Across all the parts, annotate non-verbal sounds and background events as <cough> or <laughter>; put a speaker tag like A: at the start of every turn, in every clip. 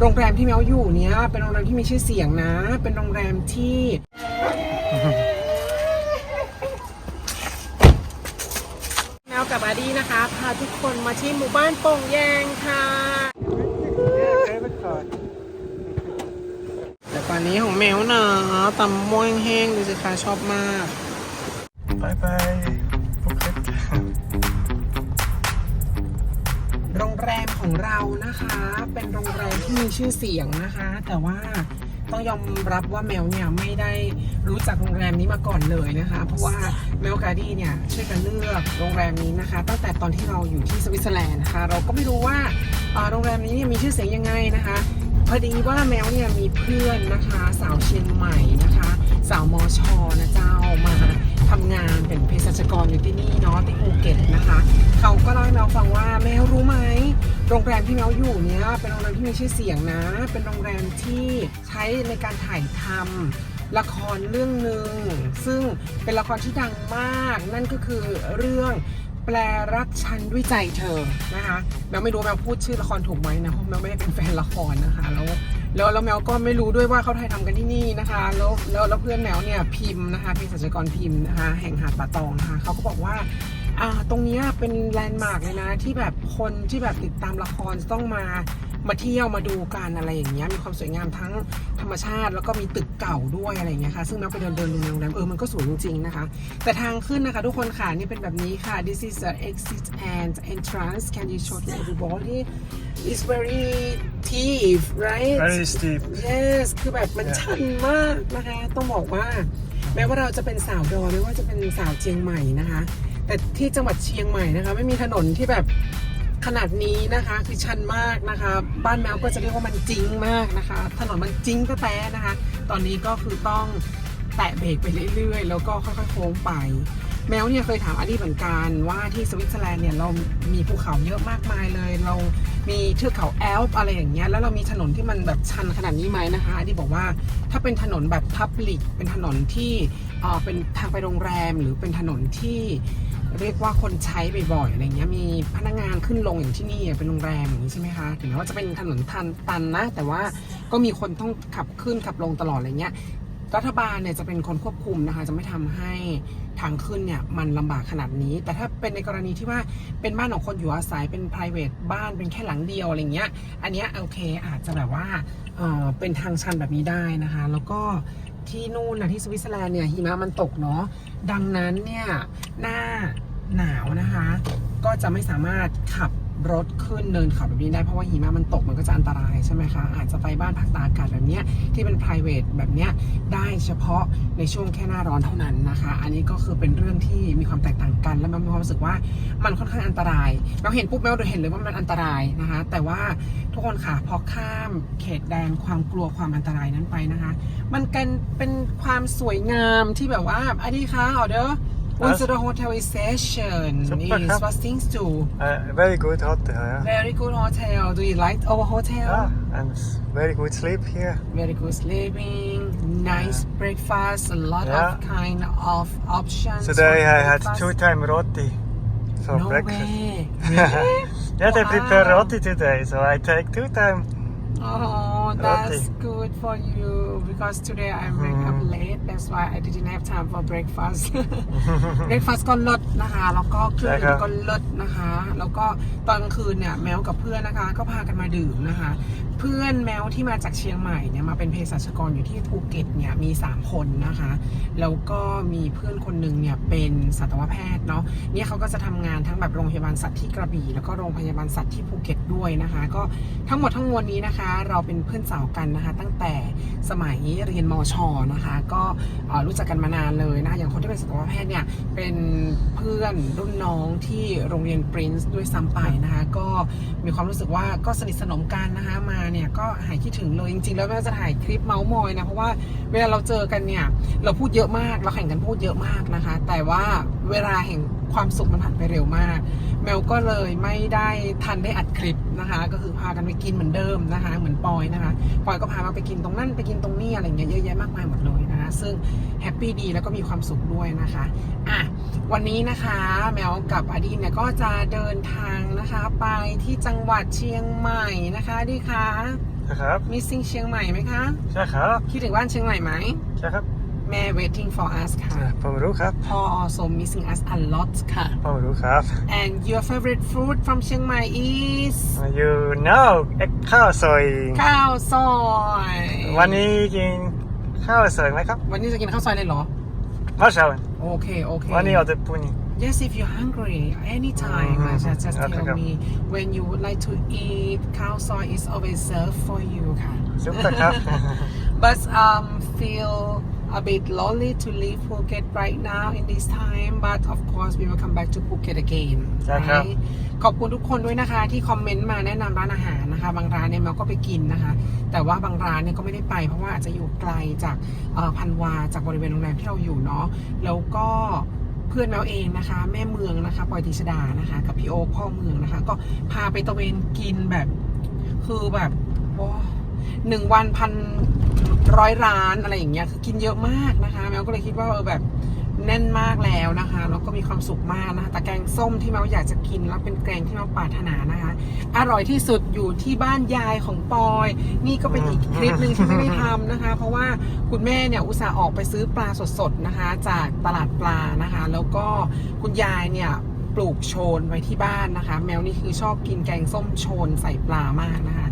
A: โรงแรมที่แมวอยู่เนี้ยเป็นโรงแรมที่มีชื่อเสียงนะ เป็นโรงแรมที่แมวกับอาดีนะคะพาทุกคนมาที่หมู่บ้านโป่งแยงค่ะ แต่ตอนนี้ของแมวเนอะตำม่วงแห้งดูสิคะชอบมาก
B: Bye bye. Pocket.
A: ของเรานะคะ เป็นโรงแรมที่มีชื่อเสียงนะคะ แต่ว่าต้องยอมรับว่าแมวเนี่ยไม่ได้รู้จักโรงแรมนี้มาก่อนเลยนะคะ เพราะว่าแมวกาดี้เนี่ยช่วยกันเลือกโรงแรมนี้นะคะ ตั้งแต่ตอนที่เราอยู่ที่สวิตเซอร์แลนด์นะคะ เราก็ไม่รู้ว่าโรงแรมนี้เนี่ยมีชื่อเสียงยังไงนะคะ พอดีว่าแมวเนี่ยมีเพื่อนนะคะ สาวเชียงใหม่นะคะ สาวมอชอนะเจ้ามาทำงานเป็นเภสัชกรอยู่ที่นี่ เก็ตนะคะเขาก็เล่าให้แมวฟังว่าแมวรู้ไหมโรงแรมที่แมวอยู่เนี้ยเป็นโรงแรมที่มีชื่อเสียงนะ เป็นโรงแรมที่ใช้ในการถ่ายทำละครเรื่องหนึ่งซึ่งเป็นละครที่ดังมาก นั่นก็คือเรื่องแปลรักฉันด้วยใจเธอนะคะแมวไม่รู้แมวพูดชื่อละครถูกไหมนะเพราะแมวไม่ได้เป็นแฟนละครนะคะแล้วแล้วแล้วแมวก็ไม่รู้ด้วยว่าเขาถ่ายทำกันที่นี่นะคะแล้วแล้วแล้วเพื่อนแมวเนี่ยพิมพ์นะคะเภสัชกรพิมพ์นะคะแห่งหาดป่าตองนะคะเขาก็บอกว่า อ่าตรงเนี้ยเป็นแลนด์มาร์กเลยนะ ที่แบบคนที่แบบติดตามละครจะต้องมามาเที่ยวมาดูกันอะไรอย่างเงี้ยมีความสวยงามทั้งธรรมชาติ แล้วก็มีตึกเก่าด้วยอะไรอย่างเงี้ยค่ะซึ่งแม้ไปเดินเดินดูในโรงแรมเออมันก็สวยจริงๆนะคะ แต่ทางขึ้นนะคะทุกคนค่ะนี่เป็นแบบนี้ค่ะ this is the exit and entrance can you show to everybody it's very steep right
B: Very steep.
A: yes คือแบบมันชันมากนะคะ ต้องบอกว่า แม้ว่าเราจะเป็นสาวดอยไม่ว่าจะเป็นสาวเชียงใหม่นะคะ แต่ที่จังหวัดเชียงใหม่นะคะ ไม่มีถนนที่แบบขนาดนี้นะคะ คือชันมากนะคะ บ้านแมวก็จะเรียกว่ามันจริงมากนะคะ ถนนมันจริงก็แต่นะคะ ตอนนี้ก็คือต้องแตะเบรกไปเรื่อยๆ แล้วก็ค่อยๆโค้งไป แมวเนี่ยเคยถามอดีเหมือนกันว่าที่สวิตเซอร์แลนด์เนี่ยเรามีภูเขาเยอะมากมายเลย เรามีเทือกเขาแอลป์อะไรอย่างเงี้ยแล้วเรามีถนนที่มันแบบชันขนาดนี้ไหมนะคะอดีบอกว่าถ้าเป็นถนนแบบพับลิกเป็นถนนที่เออเป็นทางไปโรงแรมหรือเป็นถนนที่ เรียกว่าคนใช้บ่อยๆอะไรเงี้ยมีพนักงานขึ้นลงอย่างที่นี่เป็นโรงแรมอย่างนี้ใช่ไหมคะถึงแม้ว่าจะเป็นถนนทันตันนะ แต่ว่าก็มีคนต้องขับขึ้นขับลงตลอดอะไรเงี้ยรัฐบาลเนี่ยจะเป็นคนควบคุมนะคะ จะไม่ทำให้ทางขึ้นเนี่ยมันลำบากขนาดนี้ แต่ถ้าเป็นในกรณีที่ว่าเป็นบ้านของคนอยู่อาศัยเป็น p r i v a t บ้านเป็นแค่หลังเดียวอะไรเงี้ย อันเนี้ยโอเคอาจจะแบบว่าเออเป็นทางชันแบบนี้ได้นะคะ แล้วก็ ที่นู่นนะที่สวิตเซอร์แลนด์เนี่ยหิมะมันตกเนาะดังนั้นเนี่ยหน้าหนาวนะคะ ก็จะไม่สามารถขับ รถขึ้นเนินเขาแบบนี้ได้เพราะว่าหิมะมันตกมันก็จะอันตรายใช่ไหมคะ อาจจะไปบ้านพักตากอากาศแบบเนี้ยที่เป็น p r i v a t แบบเนี้ยได้เฉพาะในช่วงแค่หน้าร้อนเท่านั้นนะคะ อันนี้ก็คือเป็นเรื่องที่มีความแตกต่างกันและมันมีความรู้สึกว่ามันค่อนข้างอันตราย เราเห็นปุ๊บเราเห็นเลยว่ามันอันตรายนะคะ แต่ว่าทุกคนค่ะพอข้ามเขตแดนความกลัวความอันตรายนั้นไปนะคะ มันกันเป็นความสวยงามที่แบบว่าอันนี้ค่ะออเดอ Also the hotel is session
B: Super,
A: is what things do.
B: Uh, very good hotel. Yeah.
A: Very good hotel. Do you like our hotel?
B: Yeah, and very good sleep here.
A: Very good sleeping. Nice yeah. breakfast. A lot
B: yeah.
A: of kind of options.
B: Today I
A: breakfast.
B: had two time roti for
A: no
B: breakfast.
A: Way. <laughs> Really?
B: yeah, wow. they prepare roti today, so I take two time.
A: Oh. That's
B: Roti.
A: good for you because today I wake up
B: Mhm.
A: late. That's why I didn't have time for breakfast. breakfast ก็เลิศนะคะ แล้วก็เครื่องดื่มก็เลิศนะคะ แล้วก็ตอนกลางคืนเนี่ยแมวกับเพื่อนนะคะ ก็พากันมาดื่มนะคะ เพื่อนแมวที่มาจากเชียงใหม่เนี่ยมาเป็นเภสัชกรอยู่ที่ภูเก็ตเนี่ยมี 3 คนนะคะ แล้วก็มีเพื่อนคนหนึ่งเนี่ยเป็นสัตวแพทย์เนาะ เนี่ยเขาก็จะทำงานทั้งแบบโรงพยาบาลสัตว์ที่กระบี่ แล้วก็โรงพยาบาลสัตว์ที่ภูเก็ตด้วยนะคะ ก็ทั้งหมดทั้งมวลนี้นะคะ เราเป็นเพื่อนสาวกันนะคะ ตั้งแต่สมัยเรียนมชนะคะ ก็รู้จักกันมานานเลยนะคะอย่างคนที่เป็นสัตวแพทย์เนี่ยเป็นเพื่อนรุ่นน้องที่โรงเรียนปรินซ์ด้วยซ้ำไปนะคะ ก็มีความรู้สึกว่าก็สนิทสนมกันนะคะมาเนี่ยก็หายคิดถึงเลยจริงๆ แล้วแม่จะถ่ายคลิปเมาส์มอยนะเพราะว่าเวลาเราเจอกันเนี่ยเราพูดเยอะมาก เราแข่งกันพูดเยอะมากนะคะ แต่ว่าเวลาแห่งความสุขมันผ่านไปเร็วมาก แมวก็เลยไม่ได้ทันได้อัดคลิปนะคะ ก็คือพากันไปกินเหมือนเดิมนะคะ เหมือนปอยนะคะ ปอยก็พามาไปกินตรงนั้นไปกินตรงนี้อะไรเงี้ยเยอะแยะมากมายหมดเลยนะคะ ซึ่งแฮปปี้ดีแล้วก็มีความสุขด้วยนะคะอะวันนี้นะคะแมวกับอดีนเนี่ยก็จะเดินทางนะคะ ไปที่จังหวัดเชียงใหม่นะคะดีคะ
B: ใช่ครับ
A: missing เชียงใหม่ไหมคะ
B: ใช่ครับ
A: คิดถึงบ้านเชียงใหม่ไหม
B: ใช่ครับ
A: แม่ waiting for us ค่ะ
B: ผมรู้ครับ
A: พ่อ also missing us a lot ค่ะ
B: ผมรู้ครับ
A: and your favorite food from เชียงใหม่ is
B: you know เอ็กข้าวซอย
A: ข้าวซอย
B: วันนี้กินข้าวซอยไหมครับ
A: วันนี้จะกินข้าวซอยเลยเหรอ
B: มาเช้า
A: โอเค โอเค
B: วันนี้เอาแต่ปุ่น
A: Yes, if you're hungry, anytime,
B: Mhm.
A: just, just
B: Okay,
A: tell
B: okay.
A: me when you would like to eat. Cow soy is always served for you, ค่ะ
B: ซ<laughs> ุปครับ
A: but um, feel a bit lonely to leave Phuket right now in this time. But of course, we will come back to Phuket again.
B: ใช่ครับ
A: right? ขอบคุณทุกคนด้วยนะคะ ที่คอมเมนต์มาแนะนำร้านอาหารนะคะ บางร้านเนี่ยเราก็ไปกินนะคะ แต่ว่าบางร้านเนี่ยก็ไม่ได้ไปเพราะว่าอาจจะอยู่ไกลจากเอ่อพันวาจากบริเวณโรงแรมที่เราอยู่เนาะแล้วก็เพื่อนแมวเองนะคะ แม่เมืองนะคะปอยติชดานะคะ กับพี่โอ๊คพ่อเมืองนะคะ ก็พาไปตะเวนกินแบบ คือแบบว้า หนึ่งวันพันร้อยร้านอะไรอย่างเงี้ยคือกินเยอะมากนะคะแมวก็เลยคิดว่าเออแบบแน่นมากแล้วนะคะแล้วก็มีความสุขมากนะคะแต่แกงส้มที่แมวอยากจะกินแล้วเป็นแกงที่แมวปรารถนานะคะ อร่อยที่สุดอยู่ที่บ้านยายของปอย นี่ก็เป็นอีกคลิปหนึ่งที่ไม่ได้ทำนะคะ เพราะว่าคุณแม่เนี่ยอุตส่าห์ออกไปซื้อปลาสดๆนะคะ จากตลาดปลานะคะ แล้วก็คุณยายเนี่ยปลูกโชนไว้ที่บ้านนะคะ แมวนี่คือชอบกินแกงส้มโชนใส่ปลามากนะคะ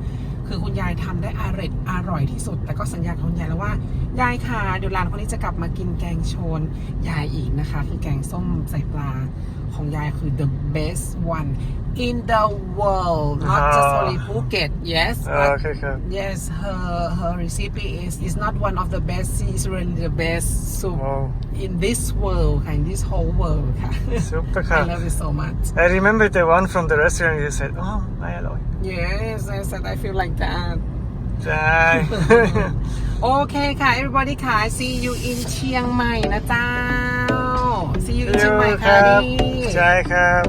A: คือคุณยายทำได้อร่อยอร่อยที่สุด แต่ก็สัญญาคุณยายแล้วว่ายายค่ะเดี๋ยวหลานคนนี้จะกลับมากินแกงโชนยายอีกนะคะ คือแกงส้มใส่ปลา ของยายคือ the best one in the world not just only Phuket yes
B: โอ
A: but
B: เคครับ
A: yes her her recipe is is not one of the best is really the best soup
B: ว้าว
A: in this world ค่ะ in this whole world <laughs> ค่ะ
B: ซุปครั
A: I
B: บ
A: love it so much
B: I remember the one from the restaurant you said oh ไม่อร่อย
A: yes I said I feel like that <laughs>
B: ใช่
A: โอเคค่ะ everybody ค่ะ see you in เชียงใหม่นะเจ้า see you in เชียงใหม่ค่ะ
B: รับ
A: นี่
B: ใช่ครับ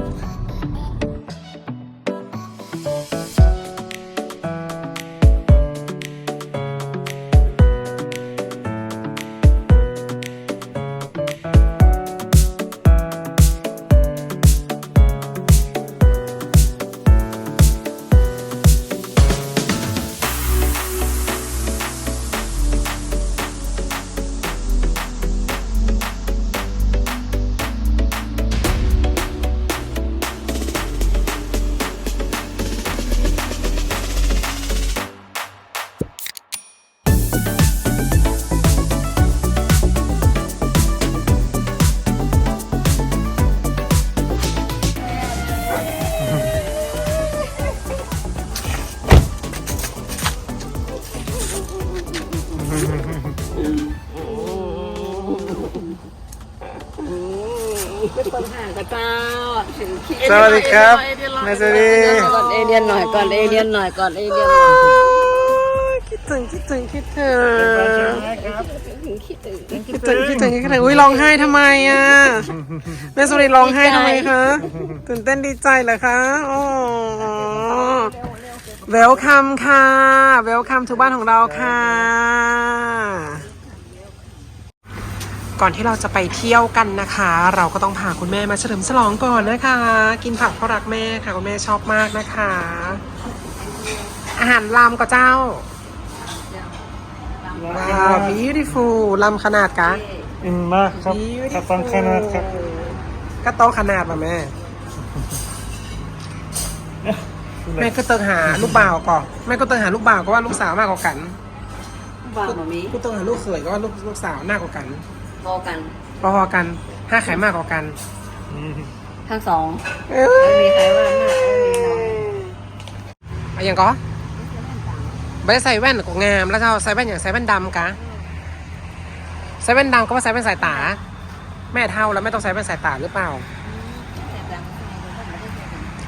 B: สวัสดีครับแม่สวัสดี
C: ก่อนเอเลียนหน่อยก่อนเอเลียนหน่อยก่อนเอเลียนหน่อย
A: คิดถึงคิดถึงคิดถึง
B: ครับ
C: คิดถึง
A: คิดถึงคิดถึงคิดถึงอุ้ยร้องไห้ทำไมอะแม่สุริร้องไห้ทำไมคะตื่นเต้นดีใจเหรอคะอ๋อเวลคัมค่ะเวลคัมทุกบ้านของเราค่ะ ก่อนที่เราจะไปเที่ยวกันนะคะ เราก็ต้องพาคุณแม่มาเฉลิมฉลองก่อนนะคะ กินผักเพราะรักแม่ค่ะคุณแม่ชอบมากนะคะ อาหารลำก็เจ้าว้าว beautiful ลำขนาดกะ
B: อินมากครับถ้าฟังขนาดครับ
A: ก็โต๊ะขนาดป่ะแม่ แม่ก็เติงหาลูกบ่าวก่อนแม่ก็เติงหาลูกบ่าวก็ว่าลูกสาวมากกว่ากัน
C: วางแบบนี้
A: กูเติงหาลูกเขยก็ว่าลูกลูกสาวมากกว่ากัน
C: พอกัน
A: พอๆกันห้าไขมากกว่ากัน
C: ทั้งสอง
A: เอ้
C: ไม่
A: ย
C: มีใครว่าหน้าไม่มีน้อย
A: อะอย่างก็ไม่ได้ใส่แว่นก็งาม แล้วเจ้าใส่แว่นอย่างใส่แว่นดำกะใส่แว่นดำก็ว่าใส่แว่นสายตา แม่เท่าแล้วไม่ต้องใส่แว่นสายตาหรือเปล่า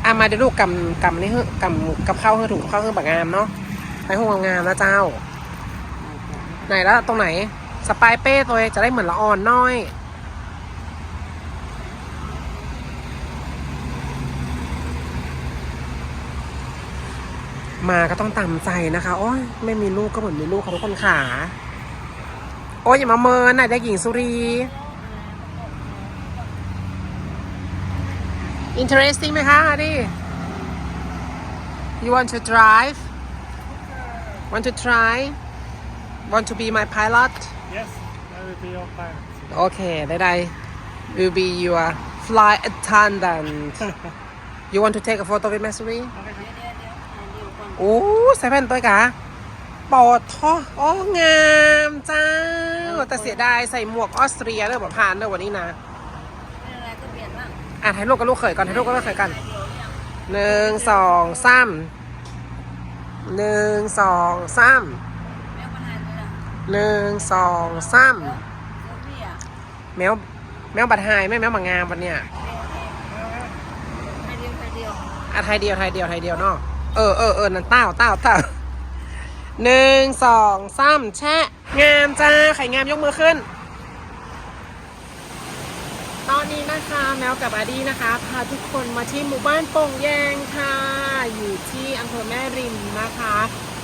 A: อามาเดี๋ยวลูกกำกำนี่เฮ้กำกับข้าวเฮ้ถุงกับข้าวเฮ้แบบงามเนาะไปห้องงามนะเจ้า ไหนแล้วตรงไหน สปายเป้ตัวเองจะได้เหมือนละอ่อนน้อยมาก็ต้องตามใจนะคะ โอ้ยไม่มีลูกก็เหมือนมีลูกค่ะทุกคนขา โอ้ยอย่ามาเมินนะเด็กหญิงสุรี interesting ไหมคะดิ you want to drive want to try want to be my pilot
B: Yes, I will be your pilot.
A: โอเคได้ได้ will be your flight attendant you want to take a photo with me Suri โอ้ใส่แว่นตัวกะปอดท่ออ๋องามจ้าแต่เสียดายใส่หมวกออสเตรียเลยแบบผ่านเลยวันนี้นะ
C: เป็นอะไรก็เปลี่ยนบ้าง
A: อะถ่ายรูปกับลูกเขยก่อนถ่ายรูปกับลูกเขยกันหนึ่งสองสามหนึ่งสองสาม หนึ่งสองสามแมวแมวบัดหายไม่แมวบางงามวันเนี้ย
C: ไทยเดียวไทยเดียว
A: อะไทยเดียวไทยเดียวไทยเดียวเนาะเออเออเออนั่นเต้าเต้าเต้าหนึ่งสองสามแชะ งามจ้า ไข่งามยกมือขึ้น ตอนนี้นะคะแมวกับอาดี้นะคะพาทุกคนมาที่หมู่บ้านโป่งแยงค่ะ อยู่ที่อำเภอแม่ริมนะคะ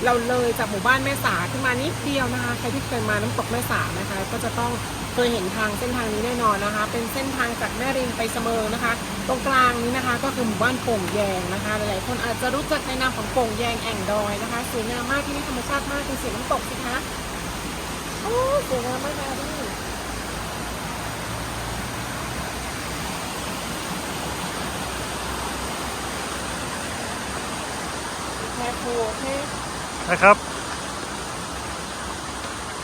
A: เราเลยจากหมู่บ้านแม่สาขึ้นมานิดเดียวนะคะ ใครที่เคยมาน้ำตกแม่สานะคะ ก็จะต้องเคยเห็นทางเส้นทางนี้แน่นอนนะคะ เป็นเส้นทางจากแม่ริมไปเสมิงนะคะ ตรงกลางนี้นะคะก็คือหมู่บ้านโป่งแยงนะคะ หลายๆคนอาจจะรู้จักในนามของโป่งแยงแอ่งดอยนะคะสวยงามมากที่นี่ธรรมชาติมากเป็นเสีน้ำตกสิคะโอ้สวยงามมากเลยแค่ครูโอเค
B: นะครับ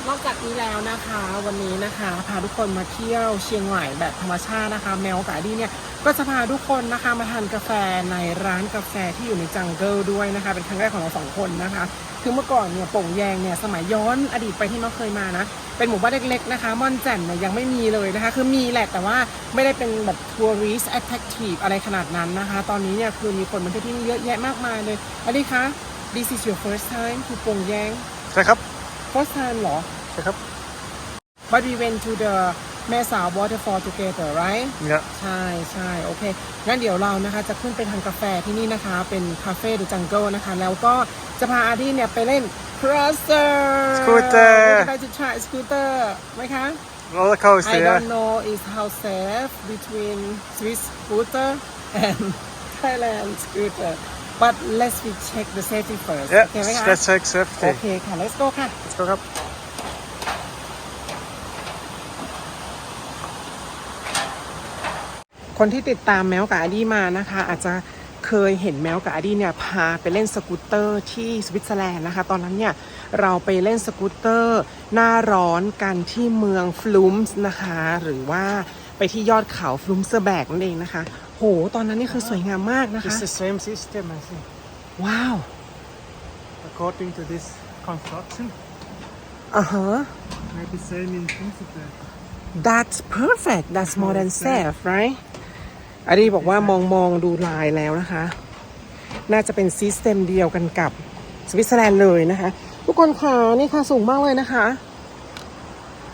A: นอกจากนี้แล้วนะคะวันนี้นะคะพาทุกคนมาเที่ยวเชียงใหม่แบบธรรมชาตินะคะ แมวกาดี้เนี่ยก็จะพาทุกคนนะคะมาทานกาแฟในร้านกาแฟที่อยู่ในจังเกิลด้วยนะคะ เป็นครั้งแรกของเราสองคนนะคะ คือเมื่อก่อนเนี่ยโป่งแยงเนี่ยสมัยย้อนอดีตไปที่เราเคยมานะ เป็นหมู่บ้านเล็กๆนะคะม่อนแจ่มเนี่ยยังไม่มีเลยนะคะ คือมีแหละแต่ว่าไม่ได้เป็นแบบ tourist attractive อะไรขนาดนั้นนะคะ ตอนนี้เนี่ยคือมีคนมาเที่ยวที่นี่เยอะแยะมากมายเลยอาดี้คะ this is your first time to โป่งแยง
B: ใช่ครับ
A: first time เหรอ
B: ใช่ครับ
A: But we went to the แม่สาว waterfall together right
B: เนี่ย
A: ใช่ใช่โอเค งั้นเดี๋ยวเรานะคะจะขึ้นไปทานกาแฟที่นี่นะคะ เป็นคาเฟ่ดูจังเกิลนะคะ แล้วก็จะพาอาดี้เนี่ยไปเล่น crosser
B: Scooter
A: Would you like to try scooter ไหมคะ
B: roller coaster
A: I
B: yeah
A: don't know is how safe between Swiss scooter and Thailand scooter but let's we check the safety first
B: yeah
A: โอเคไหมคะ
B: let's check
A: โอ
B: safety
A: เคค่ะ let's go ค่ะ
B: let's go ครับ
A: คนที่ติดตามแมวกับอาดี้มานะคะ อาจจะเคยเห็นแมวกับอาดี้เนี่ยพาไปเล่นสกูตเตอร์ที่สวิตเซอร์แลนด์นะคะ ตอนนั้นเนี่ยเราไปเล่นสกูตเตอร์หน้าร้อนกันที่เมืองฟลุมส์นะคะ หรือว่าไปที่ยอดเขาฟลุมเซอร์แบกนั่นเองนะคะ โห ตอนนั้นนี่คือสวยงามมากนะคะ
B: it's the same system I think
A: ว้าว
B: according to this construction
A: อ่าฮะ
B: maybe same in principle
A: That's perfect That's more than safe right อาดีบอกว่ามองมองดูลายแล้วนะคะ น่าจะเป็นซิสเต็มเดียวกันกับสวิตเซอร์แลนด์เลยนะคะ ทุกคนค่ะนี่ค่ะสูงมากเลยนะคะ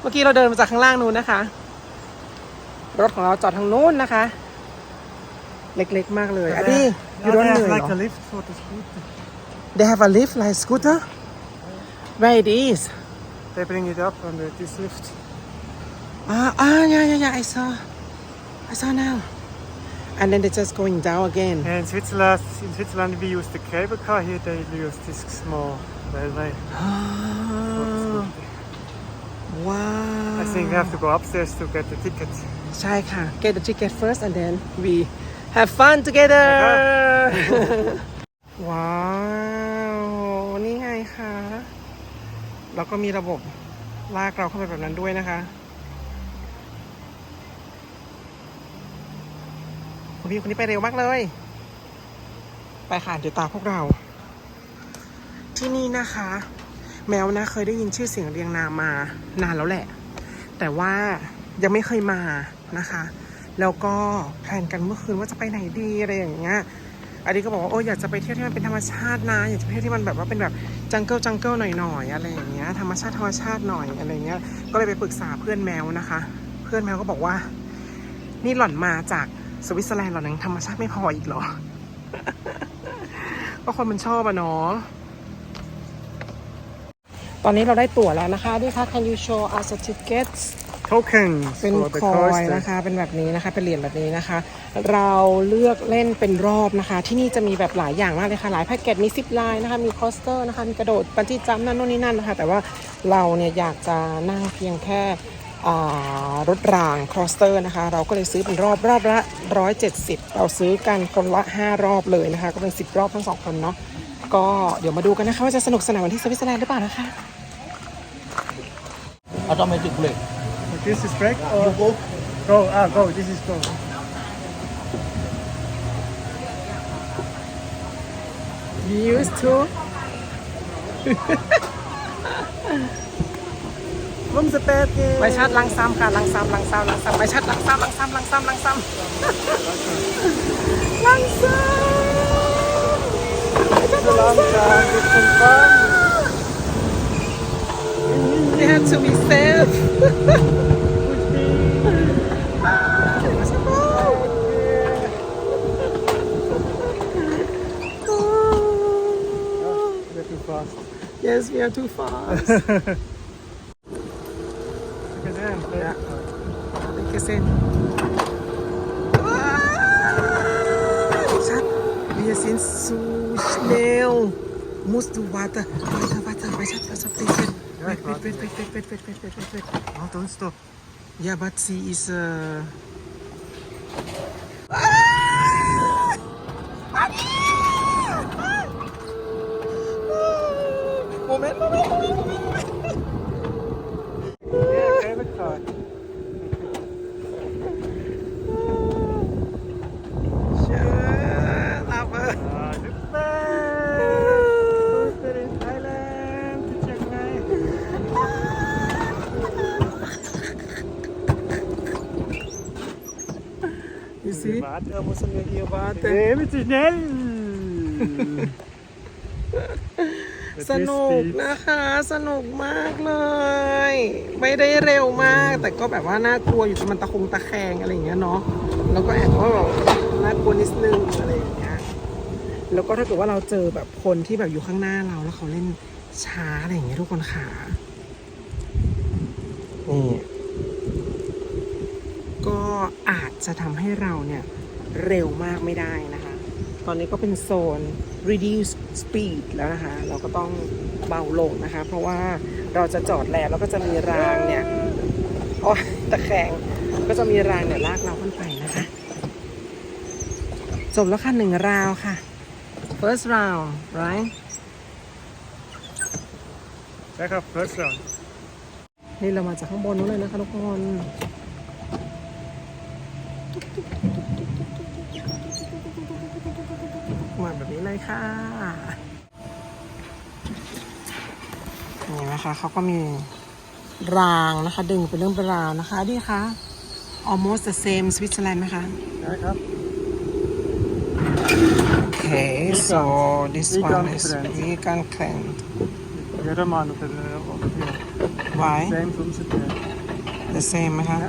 A: เมื่อกี้เราเดินมาจากข้างล่างนู้นนะคะ รถของเราจอดทางนู้นนะคะ เล็กๆมากเลยอาดียู
B: Yeah,
A: ร้อน
B: they
A: เหนื่
B: have
A: อย
B: like
A: เหรอ
B: a lift for the scooter
A: They have a lift like scooter Where it is
B: they bring it up on the, this lift
A: Ah, ah, yeah, yeah, yeah. I saw. I saw now. And then they're just going down again.
B: and in Switzerland in Switzerland we use the cable car here they use this small railway
A: Ah, wow.
B: I think we have to go upstairs to get the ticket
A: ใช่ค่ะ Get the ticket first and then we have fun together ว้าว นี่ไงคะแล้วก็มีระบบลากเราเข้าไปแบบนั้นด้วยนะคะคุณพี่คนนี้ไปเร็วมากเลย ไปค่ะเดี๋ยวตามพวกเรา ที่นี่นะคะ แมวนะเคยได้ยินชื่อเสียงเรียงนามมานานแล้วแหละ แต่ว่ายังไม่เคยมานะคะ แล้วก็แพลนกันเมื่อคืนว่าจะไปไหนดีอะไรอย่างเงี้ยอันนี้ก็บอกว่าโอ้ยอยากจะไปเที่ยวที่มันเป็นธรรมชาตินะอยากจะไปเที่ยวที่มันแบบว่าเป็นแบบจังเกิลจังเกิลหน่อยๆอะไรอย่างเงี้ยธรรมชาติธรรมชาติหน่อยอะไรเงี้ยก็เลยไปปรึกษาเพื่อนแมวนะคะ เพื่อนแมวก็บอกว่า นี่หล่อนมาจากสวิตเซอร์แลนด์หล่อนยังธรรมชาติไม่พออีกเหรอก็คนมันชอบอะเนาะตอนนี้เราได้ตั๋วแล้วนะคะดิคะ Can you show us the tickets
B: tokens
A: เป็น
B: for the
A: คอย
B: coaster.
A: นะคะ เป็นแบบนี้นะคะ เป็นเหรียญแบบนี้นะคะ เราเลือกเล่นเป็นรอบนะคะ ที่นี่จะมีแบบหลายอย่างมากเลยค่ะ หลายแพ็กเกจ มีซิปไลน์นะคะ มีคอสเตอร์นะคะ มีกระโดดปันจี้จัมป์นั่นโน่นนี่นั่นนะคะ แต่ว่าเราเนี่ยอยากจะนั่งเพียงแค่อ่ารถรางคอสเตอร์นะคะ เราก็เลยซื้อเป็นรอบรอบละ 170 เราซื้อกันคนละ 5 รอบเลยนะคะ ก็เป็น 10 รอบทั้งสองคนเนาะ ก็เดี๋ยวมาดูกันนะคะว่าจะสนุกสนานเหมือนที่สวิตเซอร์แลนด์หรือเปล่านะคะ
D: automatic brake.
B: This is brake or
D: You go.
B: go? Ah, go. This is go.
A: You used to
B: ร่มสเตปเก
A: ไม่ชัดลังซ้ำค่ะลังซ้ำลังซ้ำลังซ้ำไม่ชัดลังซ้ำลังซ้ำลังซ้ำลังซ้ำลังซ้ำ
B: สลามจานดิฉันฟัง
A: They have to be safe Yes, we are too fast. Dikkat edin. Ja. Dikkat edin. Wir sind so schnell. Musst du warten. Weiter, weiter, weiter, weiter,
B: please.
A: Wait, wait,
B: wait,
A: wait, wait, wait, wait, wait, wait, wait, wait.
B: No, don't stop.
A: Yeah, but she is... Uh...
B: Ah! momento, momento, momento,
A: momento. Sie?
B: Warte, da muss er mir hier
A: warten.
B: Nee, bitte schnell! <laughs>
A: สนุกนะคะ สนุกมากเลย ไม่ได้เร็วมาก แต่ก็แบบว่าน่ากลัวอยู่มันตะคงตะแคงอะไรอย่างเงี้ยเนาะแล้วก็แอบว่าแบบน่ากลัวนิดนึงอะไรอย่างเงี้ยแล้วก็ถ้าเกิดว่าเราเจอแบบคนที่แบบอยู่ข้างหน้าเราแล้วเขาเล่นช้าอะไรอย่างเงี้ยทุกคนขานี่ก็อาจจะทำให้เราเนี่ยเร็วมากไม่ได้นะคะ ตอนนี้ก็เป็นโซน reduce speed แล้วนะคะ เราก็ต้องเบาลงนะคะ เพราะว่าเราจะจอดแล้วแล้วก็จะมีรางเนี่ยโอ้ยตะแคงก็จะมีรางเนี่ยลากเราขึ้นไปนะคะ จบแล้วค่ะหนึ่งราวค่ะ first round right
B: Back up, first round.
A: นี่เรามาจากข้างบนนู้นเลยนะคะทุกคน ค่ะนี่นะคะเขาก็มีรางนะคะ ดึงเป็นเรื่องเป็นราวนะคะดีคะ almost the same Switzerland ไหมคะ
B: Back up.
A: Okay so this
B: Vegan
A: one is
B: trend.
A: vegan trend
B: The other man up there. Up here.
A: why
B: Same from Japan.
A: the same ไหมคะ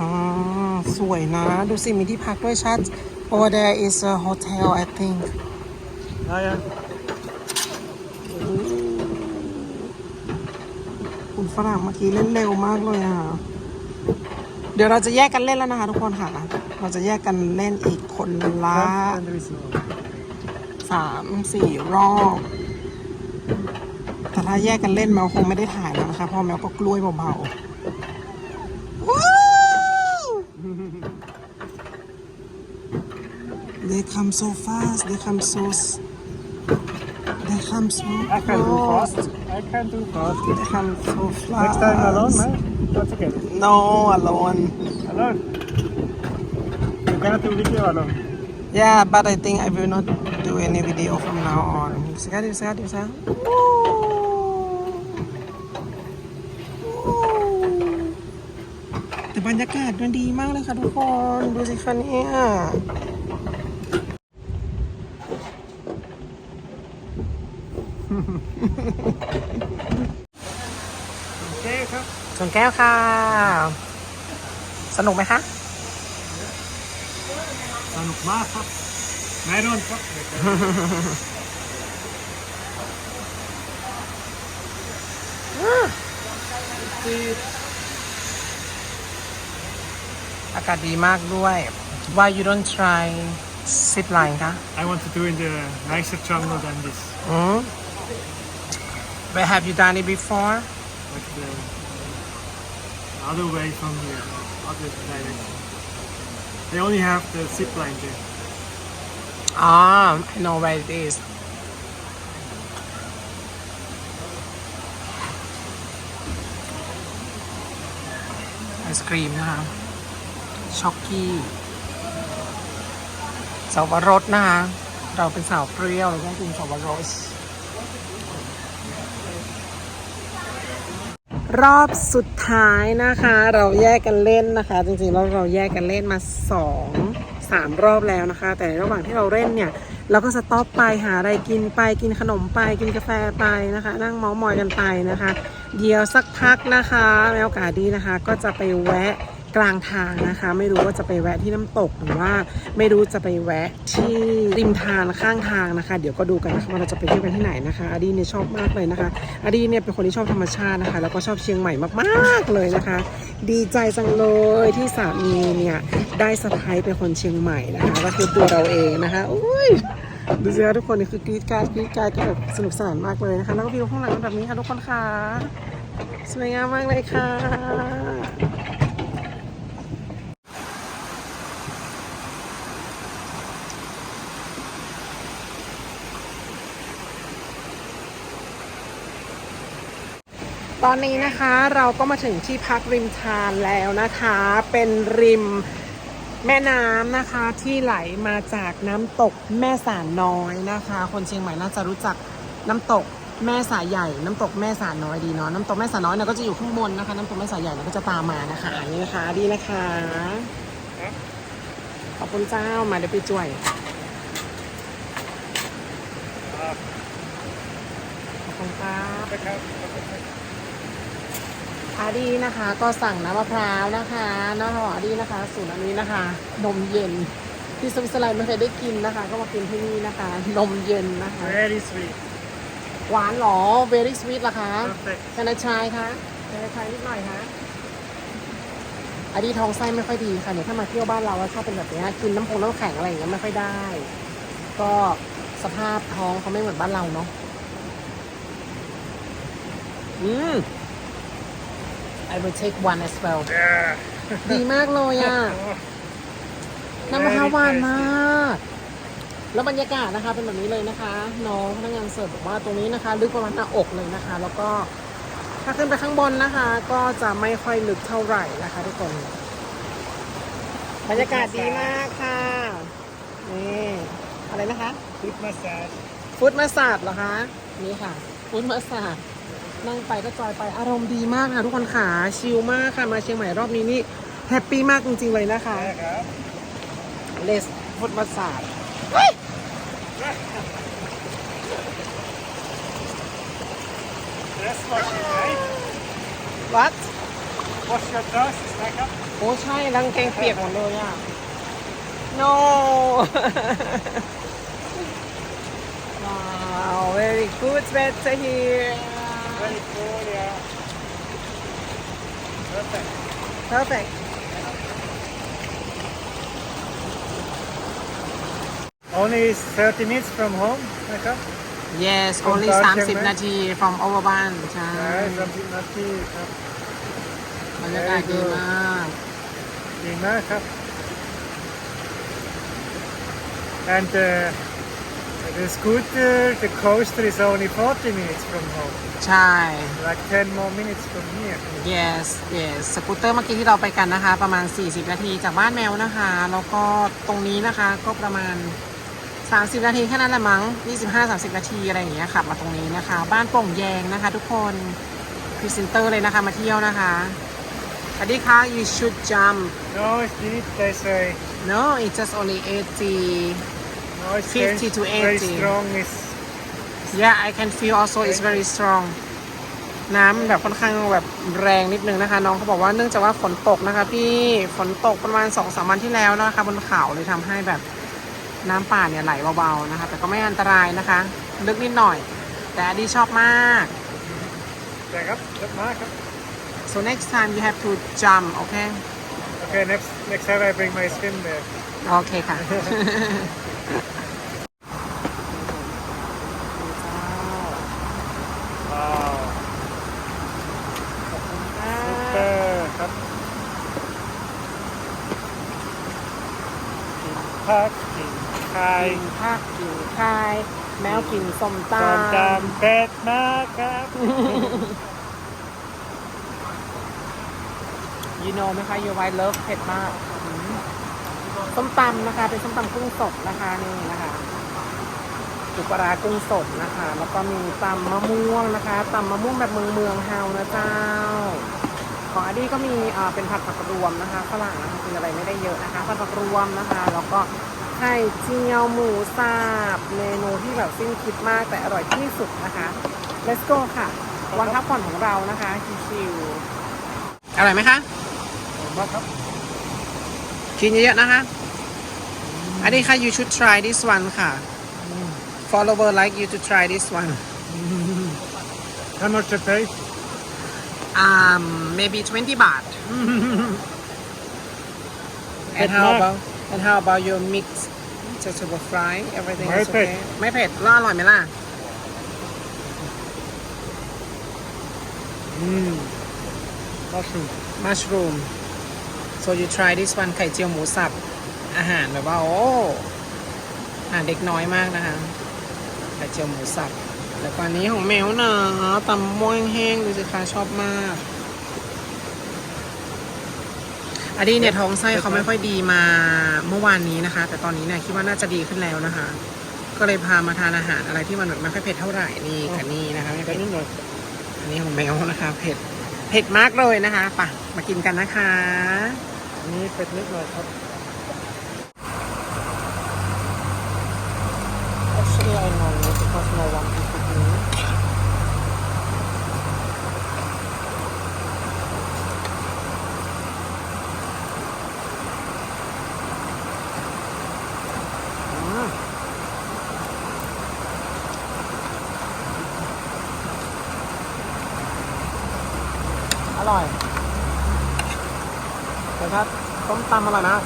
A: อ๋อสวยนะ ดูสิมีที่พักด้วยชัด over there is a hotel I think
B: Ah, ja.
A: คุณฝรั่งเมื่อกี้เล่นเร็วมากเลยอะ เดี๋ยวเราจะแยกกันเล่นแล้วนะคะทุกคนค่ะ เราจะแยกกันเล่นอีกคนละสามสี่รอบ แต่ถ้าแยกกันเล่นแมวคงไม่ได้ถ่ายแล้วนะคะเพราะแมวก็กล้วยเบาๆ They come so fast they come so s- they come so
B: I can do
A: fast
B: fast. I can do fast.
A: they come so fast
B: Next time alone, man. That's okay.
A: no alone
B: Alone. You cannot do video alone.
A: Yeah, but I think I will not do any video from now on. Sekali, sekali, sekali. Ooh. Ooh. แต่บรรยากาศมันดีมากเลยค่ะทุกคน ดูสิคะเนี่ย
B: ครับ
A: ชนแก้วค่ะ สนุกไหมคะ
B: สนุกมากครับไม่โดนครับ
A: เอากาศดีมากด้วย Why you don't try zip line คะ
B: I want to do in the nicer jungle than this.
A: อืม Where have you done it before
B: Like the other way from here, other direction. They only have the zip line there.
A: Ah I know where it is ไอศครีมนะคะ ช็อกกี้ สาวรสนะคะ เราเป็นสาวเปรี้ยวเราต้องกินสาวรส รอบสุดท้ายนะคะ เราแยกกันเล่นนะคะ จริงๆแล้วเราแยกกันเล่นมาสองสามรอบแล้วนะคะ แต่ระหว่างที่เราเล่นเนี่ย เราก็สต็อปไปหาอะไรกินไปกินขนมไปกินกาแฟไปนะคะ นั่งเมาส์มอยกันไปนะคะ เดี๋ยวสักพักนะคะมีโอกาดีนะคะ ก็จะไปแวะ กลางทางนะคะ ไม่รู้ว่าจะไปแวะที่น้ำตกหรือว่าไม่รู้จะไปแวะที่ริมทางข้างทางนะคะ เดี๋ยวก็ดูกันนะคะว่าเราจะไปเที่ยวกันที่ไหนนะคะอดีเนี่ยชอบมากเลยนะคะอดีเนี่ยเป็นคนที่ชอบธรรมชาตินะคะ แล้วก็ชอบเชียงใหม่มากๆเลยนะคะ ดีใจจังเลยที่สามีเนี่ยได้สะพ้ายเป็นคนเชียงใหม่นะคะก็คือตัวเราเองนะคะอุ้ยดูสิคะทุกคนนี่คือกรี๊ดกรารกรี๊ดกรารกันแบบสนุกสนานมากเลยนะคะ แล้วก็วิวข้างหลังก็แบบนี้ค่ะทุกคนค่ะ สวยงามมากเลยค่ะ ตอนนี้นะคะเราก็มาถึงที่พักริมทานแล้วนะคะ เป็นริมแม่น้ำนะคะที่ไหลมาจากน้ำตกแม่สาน้อยนะคะ คนเชียงใหม่น่าจะรู้จักน้ำตกแม่สาใหญ่ น้ำตกแม่สาน้อยดีเนาะน้ำตกแม่สาน้อยเนี่ยก็จะอยู่ข้างบนนะคะ น้ำตกแม่สาใหญ่เนี่ยก็จะตามมานะคะนี่นะคะดีนะคะขอบคุณเจ้ามาเดี๋ยวไปจ่วยขอบคุณครับ อาดีนะคะ ก็สั่งน้ำมะพร้าวนะคะน้ำหอมอาดีนะคะ สูตรอันนี้นะคะ นมเย็น ที่สวิตเซอร์แลนด์ไม่เคยได้กินนะคะ ก็มากินที่นี่นะคะ นมเย็นนะคะ
B: Very sweet.
A: หวานเหรอ very sweet ล่ะคะ
B: Perfect.
A: กันชายคะกันชายนิดหน่อยคะอาดีท้องไส้ไม่ค่อยดีค่ะเนี่ยถ้ามาเที่ยวบ้านเราแล้วชอบเป็นแบบเนี้ยกินน้ำพงน้ำแข็งอะไรอย่างเงี้ยไม่ค่อยได้ ก็สภาพท้องเขาไม่เหมือนบ้านเราเนาะอืม I will take one as well
B: Yeah.
A: ดีมากเลยอะน้ำมะพร้าวหวานมาก แล้วบรรยากาศนะคะ เป็นแบบนี้เลยนะคะ น้องพนักงานเสิร์ฟบอกว่าตรงนี้นะคะ ลึกประมาณหน้าอกเลยนะคะ แล้วก็ถ้าขึ้นไปข้างบนนะคะ ก็จะไม่ค่อยลึกเท่าไหร่นะคะทุกคน บรรยากาศดีมากค่ะ นี่อะไรนะคะ
B: Foot massage.
A: ฟุตมาสาดเหรอคะ นี่ค่ะ ฟุตมาสาด นั่งไปก็จอยไปอารมณ์ดีมากค่ะทุกคนขาชิลมากค่ะมาเชียงใหม่รอบนี้นี่แฮปปี้มากจริงๆเลยนะคะเลสฟุตมาสาด
B: Yes, wash your right.
A: วัด
B: Wash your trousers, back up.
A: โอ้ใช่รังเกงเปียกหมดเลยอะ no ว้าว very good weather here
B: Very cool, yeah. Perfect.
A: perfect
B: Only 30 minutes from home, back up.
A: yes
B: คน
A: only
B: ตอนเชียงใหม่
A: 30 นาที from over บ้านใช่
B: Yeah, something not too, ครับ
A: บรรยากาศดีมาก
B: ดีมากครับ And uh, the scooter, the coaster is only 40 minutes from home.
A: ใช่
B: Like 10 more minutes from here.
A: yes yes สกูตเตอร์เมื่อกี้ที่เราไปกันนะคะ ประมาณ 40 นาทีจากบ้านแมวนะคะ แล้วก็ตรงนี้นะคะก็ประมาณ 30 นาทีแค่นั้นแหละมั้ง 25-30 นาทีอะไรอย่างเงี้ยขับมาตรงนี้นะคะ บ้านโป่งแยงนะคะ ทุกคนพรีเซนเตอร์เลยนะคะมาเที่ยวนะคะสวัสดีค่ะ you should jump
B: No, it's deep, they say.
A: no it's just only 80
B: No, it's
A: 50
B: very,
A: to
B: very
A: 80.
B: strong. It's,
A: yeah I can feel also it's very strong น้ำแบบค่อนข้างแบบแรงนิดนึงนะคะ น้องเขาบอกว่าเนื่องจากว่าฝนตกนะคะพี่ฝนตกประมาณสองสามวันที่แล้วนะคะบนเขาเลยทำให้แบบน้ำป่าเนี่ยไหลเบาๆนะคะ แต่ก็ไม่อันตรายนะคะ ลึกนิดหน่อย แต่อดีชอบมาก
B: back up, look, Mark up.
A: so next time you have to jump okay
B: Okay, next next time I bring my skin there.
A: โอเคค่ะ
B: Wow. เออครับกินผักกินไข่
A: กินผักกินไข่แมวกินส้ม
B: ต
A: ต
B: อนจามำเป็ดมากครับ
A: ยูโนไหมคะยูไวเลิฟเผ็ดมากอืม ส้มตำนะคะ เป็นส้มตำกุ้งสดนะคะนี่นะคะจุกปลาร้ากุ้งสดนะคะ แล้วก็มีตำมะม่วงนะคะตำมะม่วงแบบเมืองเมืองๆเฮานะเจ้า ของอดีก็มีอ่าเป็นผัดผักรวมนะคะฝรั่งนะคะคืออะไรไม่ได้เยอะนะคะผัดผักรวมนะคะ แล้วก็ไข่เจียวหมูสับเมนูที่แบบสิ้นคิดมากแต่อร่อยที่สุดนะคะ let's go ค่ะ วันพักผ่อนของเรานะคะชิวๆอร่อยไหมคะ
B: มากครับ
A: กินเยอะๆนะคะ อันนี้ค่ะ you should try this one ค่ะ follower like you to try this one
B: How much to pay?
A: um maybe 20 baht and how
B: ผ็ดมาก
A: about and how about your mixed vegetable fry everything
B: ไม่
A: is
B: เผ็ด
A: okay ไม่เผ็ดแล้วอร่อยไหมล่ะ
B: Mm. Mushroom.
A: mushroom so you try this one ไข่เจียวหมูสับ อาหารแบบว่า โอ้อาหารเด็กน้อยมากนะคะ ไข่เจียวหมูสับ แล้วก็อันนี้ของแมวนะตำม่วงแห้งดูสิคะชอบมากอันนี้เนี่ยท้องไส้เขาไม่ค่อยดีมาเมื่อวานนี้นะคะ แต่ตอนนี้เนี่ยคิดว่าน่าจะดีขึ้นแล้วนะคะ ก็เลยพามาทานอาหารอะไรที่มันแบบไม่ค่อยเผ็ดเท่าไหร่นี่กับนี่นะคะไม่
B: กั
A: เผ็ด
B: นิดหน่อย
A: อันนี้ของแมวนะคะ เผ็ดเผ็ดมากเลยนะคะ ป่ะ มากินกันนะคะ
B: นี้เป็ดนิดหน่อยครับ
A: อัสลามุอะลัยกุมอัสลามุอะลัยกุมอร่อย แต่ถ้าต้มตำอร่อยนะ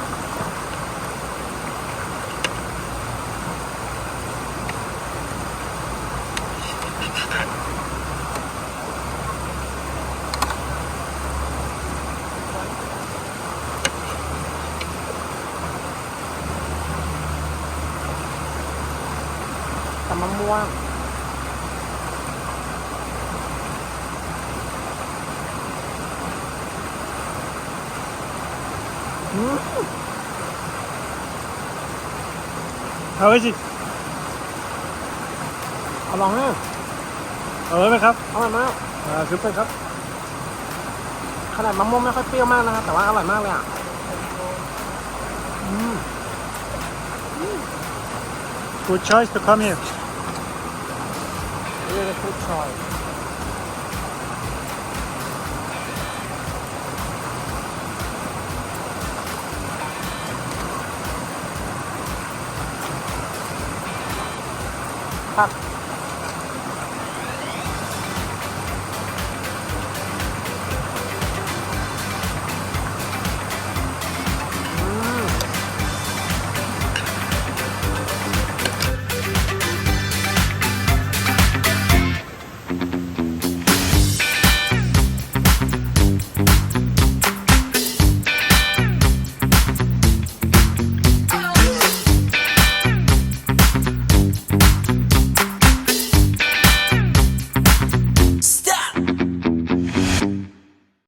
A: ตำมะม่วงอืม
B: How is it?
A: อร่อยมาก
B: อร่อยไหมครับ
A: อร่อยมาก
B: อ่าซุปไปครับ
A: ขนาดมะม่วงไม่ค่อยเปรี้ยวมากนะครับ แต่ว่าอร่อยมากเลยอะอืม
B: Good choice to come here.
A: really good choice ครับ